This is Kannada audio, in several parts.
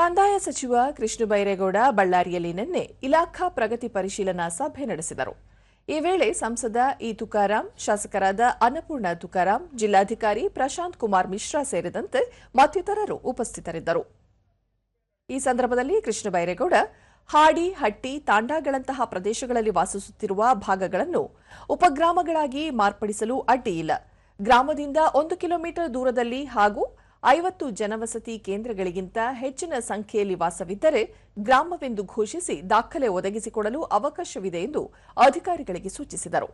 ಕಂದಾಯ ಸಚಿವ ಕೃಷ್ಣ ಬೈರೇಗೌಡ ಬಳ್ಳಾರಿಯಲ್ಲಿ ನಿನ್ನೆ ಇಲಾಖಾ ಪ್ರಗತಿ ಪರಿಶೀಲನಾ ಸಭೆ ನಡೆಸಿದರು. ಈ ವೇಳೆ ಸಂಸದ ಇ ತುಕಾರಾಂ, ಶಾಸಕರಾದ ಅನ್ನಪೂರ್ಣ ತುಕಾರಾಂ, ಜಿಲ್ಲಾಧಿಕಾರಿ ಪ್ರಶಾಂತ್ ಕುಮಾರ್ ಮಿಶ್ರಾ ಸೇರಿದಂತೆ ಮತ್ತಿತರರು ಉಪಸ್ಥಿತರಿದ್ದರು. ಈ ಸಂದರ್ಭದಲ್ಲಿ ಕೃಷ್ಣ ಬೈರೇಗೌಡ, ಹಾಡಿ, ಹಟ್ಟಿ, ತಾಂಡಾಗಳಂತಹ ಪ್ರದೇಶಗಳಲ್ಲಿ ವಾಸಿಸುತ್ತಿರುವ ಭಾಗಗಳನ್ನು ಉಪಗ್ರಾಮಗಳಾಗಿ ಮಾರ್ಪಡಿಸಲು ಅಡ್ಡಿಯಿಲ್ಲ. ಗ್ರಾಮದಿಂದ ಒಂದು ಕಿಲೋಮೀಟರ್ ದೂರದಲ್ಲಿ ಹಾಗೂ ಐವತ್ತು ಜನವಸತಿ ಕೇಂದ್ರಗಳಿಗಿಂತ ಹೆಚ್ಚಿನ ಸಂಖ್ಯೆಯಲ್ಲಿ ವಾಸವಿದ್ದರೆ ಗ್ರಾಮವೆಂದು ಘೋಷಿಸಿ ದಾಖಲೆ ಒದಗಿಸಿಕೊಡಲು ಅವಕಾಶವಿದೆ ಎಂದು ಅಧಿಕಾರಿಗಳಿಗೆ ಸೂಚಿಸಿದರು.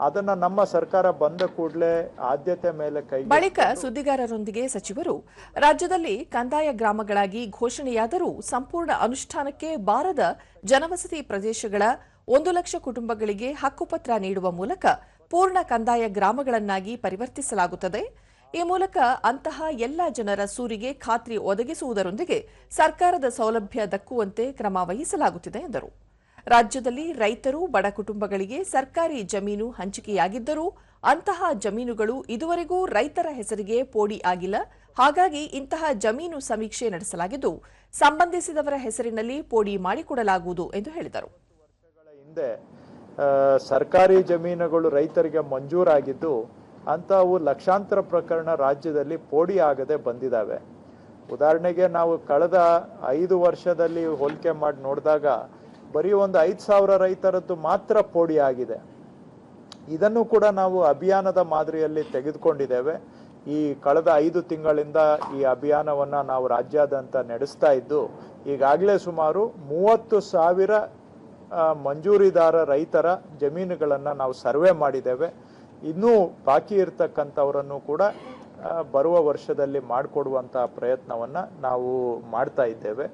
ಅದನ್ನ ನಮ್ಮ ಸರ್ಕಾರ ಬಂದ ಕೂಡಲೇ ಆದ್ಯತೆ ಮೇಲೆ ಕೈ ಬಳಿಕ ಸುದ್ದಿಗಾರರೊಂದಿಗೆ ಸಚಿವರು ರಾಜ್ಯದಲ್ಲಿ ಕಂದಾಯ ಗ್ರಾಮಗಳಾಗಿ ಘೋಷಣೆಯಾದರೂ ಸಂಪೂರ್ಣ ಅನುಷ್ಠಾನಕ್ಕೆ ಬಾರದ ಜನವಸತಿ ಪ್ರದೇಶಗಳ ಒಂದು ಲಕ್ಷ ಕುಟುಂಬಗಳಿಗೆ ಹಕ್ಕುಪತ್ರ ನೀಡುವ ಮೂಲಕ ಪೂರ್ಣ ಕಂದಾಯ ಗ್ರಾಮಗಳನ್ನಾಗಿ ಪರಿವರ್ತಿಸಲಾಗುತ್ತದೆ. ಈ ಮೂಲಕ ಅಂತಹ ಎಲ್ಲ ಜನರ ಸೂರಿಗೆ ಖಾತ್ರಿ ಒದಗಿಸುವುದರೊಂದಿಗೆ ಸರ್ಕಾರದ ಸೌಲಭ್ಯ ದಕ್ಕುವಂತೆ ಕ್ರಮ ವಹಿಸಲಾಗುತ್ತಿದೆ ಎಂದರು. ರಾಜ್ಯದಲ್ಲಿ ರೈತರು, ಬಡ ಕುಟುಂಬಗಳಿಗೆ ಸರ್ಕಾರಿ ಜಮೀನು ಹಂಚಿಕೆಯಾಗಿದ್ದರೂ ಅಂತಹ ಜಮೀನುಗಳು ಇದುವರೆಗೂ ರೈತರ ಹೆಸರಿಗೆ ಪೋಡಿ ಆಗಿಲ್ಲ. ಹಾಗಾಗಿ ಇಂತಹ ಜಮೀನು ಸಮೀಕ್ಷೆ ನಡೆಸಲಾಗಿದ್ದು, ಸಂಬಂಧಿಸಿದವರ ಹೆಸರಿನಲ್ಲಿ ಪೋಡಿ ಮಾಡಿಕೊಡಲಾಗುವುದು ಎಂದು ಹೇಳಿದರು. ಹಿಂದೆ ಸರ್ಕಾರಿ ಜಮೀನುಗಳು ರೈತರಿಗೆ ಮಂಜೂರಾಗಿದ್ದು ಅಂತಹವು ಲಕ್ಷಾಂತರ ಪ್ರಕರಣ ರಾಜ್ಯದಲ್ಲಿ ಪೋಡಿ ಆಗದೆ ಬಂದಿದ್ದಾವೆ. ಉದಾಹರಣೆಗೆ ನಾವು ಕಳೆದ ಐದು ವರ್ಷದಲ್ಲಿ ಹೋಲಿಕೆ ಮಾಡಿ ನೋಡಿದಾಗ ಬರೀ ಒಂದು ಐದು ಸಾವಿರ ರೈತರದ್ದು ಮಾತ್ರ ಪೋಡಿ ಆಗಿದೆ. ಇದನ್ನು ಕೂಡ ನಾವು ಅಭಿಯಾನದ ಮಾದರಿಯಲ್ಲಿ ತೆಗೆದುಕೊಂಡಿದ್ದೇವೆ. ಈ ಕಳೆದ ಐದು ತಿಂಗಳಿಂದ ಈ ಅಭಿಯಾನವನ್ನು ನಾವು ರಾಜ್ಯಾದ್ಯಂತ ನಡೆಸ್ತಾ ಇದ್ದು, ಈಗಾಗಲೇ ಸುಮಾರು ಮೂವತ್ತು ಸಾವಿರ ಮಂಜೂರಿದಾರ ರೈತರ ಜಮೀನುಗಳನ್ನು ನಾವು ಸರ್ವೆ ಮಾಡಿದ್ದೇವೆ. ಇನ್ನೂ ಬಾಕಿ ಇರ್ತಕ್ಕಂಥವರನ್ನು ಕೂಡ ಬರುವ ವರ್ಷದಲ್ಲಿ ಮಾಡಿಕೊಡುವಂತಹ ಪ್ರಯತ್ನವನ್ನ ನಾವು ಮಾಡ್ತಾ ಇದ್ದೇವೆ.